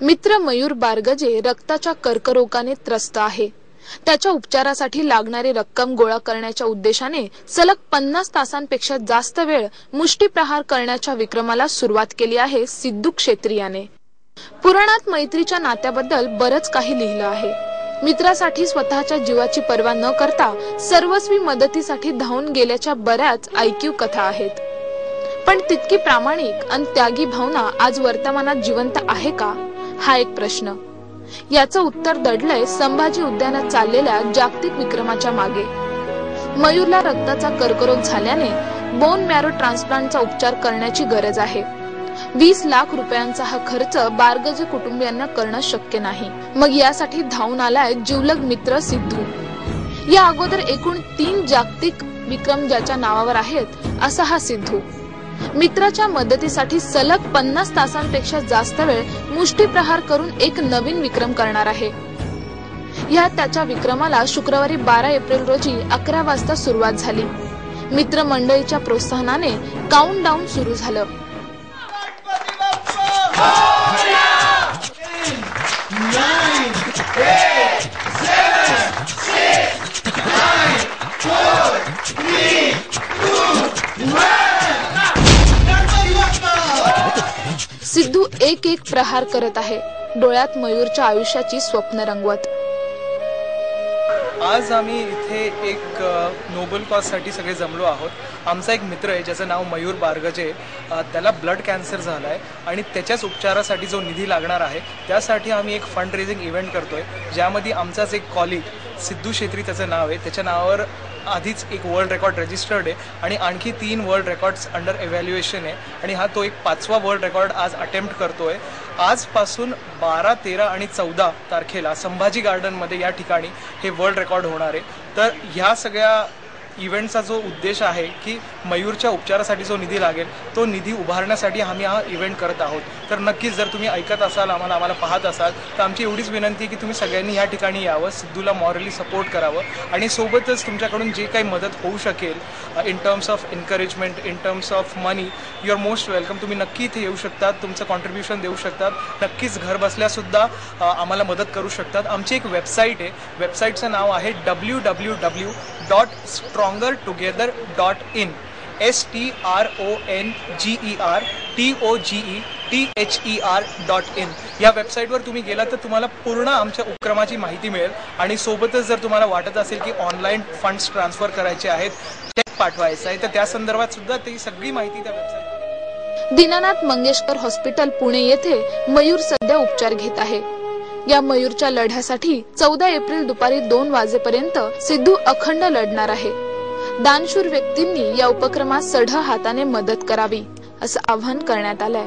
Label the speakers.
Speaker 1: मित्र मयूर बारगजे रक्ताच्या कर्करोगाने त्रस्त आहे. त्याच्या उपचारासाठी लागणारी रक्कम गोळा करण्याच्या उद्देशाने सलग पन्नास तासांपेक्षा जास्त वेळ मुष्टीप्रहार करण्याच्या विक्रमाला सुरुवात केली आहे सिद्धू क्षेत्रियाने. पुराणात मैत्रीच्या नात्याबद्दल बरंच काही लिहिलं आहे. मित्रासाठी स्वतःच्या जीवाची पर्वा न करता सर्वस्वी मदतीसाठी धावून गेल्याच्या बऱ्याच ऐकीव कथा आहेत. पण तितकी प्रामाणिक आणि त्यागी भावना आज वर्तमानात जिवंत आहे का? हा एक प्रश्न. याचं उत्तर दडलंय संभाजी उद्यानात चाललेल्या जागतिक विक्रमाच्या मागे. मयूरला रक्ताचा कर्करोग झाल्याने बोन मॅरो ट्रान्सप्लांटचा उपचार करण्याची गरज आहे. वीस लाख रुपयांचा हा खर्च बारगजे कुटुंबियांना करणं शक्य नाही. मग यासाठी धावून आलाय जिवलग मित्र सिद्धू. या अगोदर एकूण तीन जागतिक विक्रम ज्याच्या नावावर आहेत असा हा सिद्धू. मित्राच्या मदतीसाठी सलग पन्नास तासांपेक्षा जास्त वेळ मुष्टीप्रहार करून एक नवीन विक्रम करणार आहे. या त्याच्या विक्रमाला शुक्रवारी बारा एप्रिल रोजी अकरा वाजता सुरुवात झाली. मित्रमंडळीच्या प्रोत्साहनाने काउंट डाऊन सुरू झालं. सिद्धू एक एक प्रहार करत आहे. डोळ्यात मयूरच्या आयुष्याची स्वप्न रंगवत.
Speaker 2: आज आम्ही इथे एक नोबल कॉजसाठी सगळे जमलो आहोत. आमचा एक मित्र आहे ज्याचं नाव मयूर बारगजे. त्याला ब्लड कॅन्सर झाला आहे आणि त्याच्याच उपचारासाठी जो निधी लागणार आहे त्यासाठी आम्ही एक फंड रेझिंग इव्हेंट करतोय ज्यामध्ये आमचाच एक कॉलिग सिद्धू शेत्री त्याचं नाव आहे. त्याच्या नावावर आधीच एक वर्ल्ड रेकॉर्ड रजिस्टर्ड आहे आणि आणखी तीन वर्ल्ड रेकॉर्ड्स अंडर एव्हॅल्युएशन आहे. आणि हा तो एक पाचवा वर्ल्ड रेकॉर्ड आज अटेम्प्ट करतोय. आजपासून बारा तेरा आणि चौदा तारखेला संभाजी गार्डनमध्ये या ठिकाणी हे वर्ल्ड रेकॉर्ड होणार आहे. तर ह्या सगळ्या इव्हेंटचा जो उद्देश आहे की मयूरच्या उपचारासाठी जो निधी लागेल तो निधी उभारण्यासाठी आम्ही हा इव्हेंट करत आहोत. तर नक्कीच जर तुम्ही ऐकत असाल आम्हाला आम्हाला पाहत असाल तर आमची एवढीच विनंती आहे की तुम्ही सगळ्यांनी या ठिकाणी यावं सिद्धूला मॉरली सपोर्ट करावं. आणि सोबतच तुमच्याकडून जे काही मदत होऊ शकेल in terms of encouragement in terms of money you are most welcome तुम्ही नक्की इथे येऊ शकतात तुमचं कॉन्ट्रीब्युशन देऊ शकतात. नक्कीच घर बसल्यासुद्धा आम्हाला मदत करू शकतात. आमची एक वेबसाईट आहे. वेबसाईटचं नाव आहे W W W dot straw stronger together dot in S T R O N G E R T O G E T H E R dot in या वेबसाईटवर तुम्ही गेला तर तुम्हाला पूर्ण आमच्या उपक्रमाची माहिती मिळेल आणि सोबतच जर तुम्हाला वाटत असेल की ऑनलाईन फंड्स ट्रान्सफर करायचे आहेत चेक पाठवायचा आहे तर त्या संदर्भात सुद्धा ती सगळी माहिती त्या वेबसाईट
Speaker 1: दीनानाथ मंगेशकर हॉस्पिटल पुणे येथे मयूर सध्या उपचार घेत आहे. या मयूरच्या लढ्यासाठी चौदा एप्रिल दुपारी दोन वाजेपर्यंत सिद्धू अखंड लढणार आहे. दानशूर व्यक्तींनी या उपक्रमात सढ हाताने मदत करावी असं आवाहन करण्यात आलंय.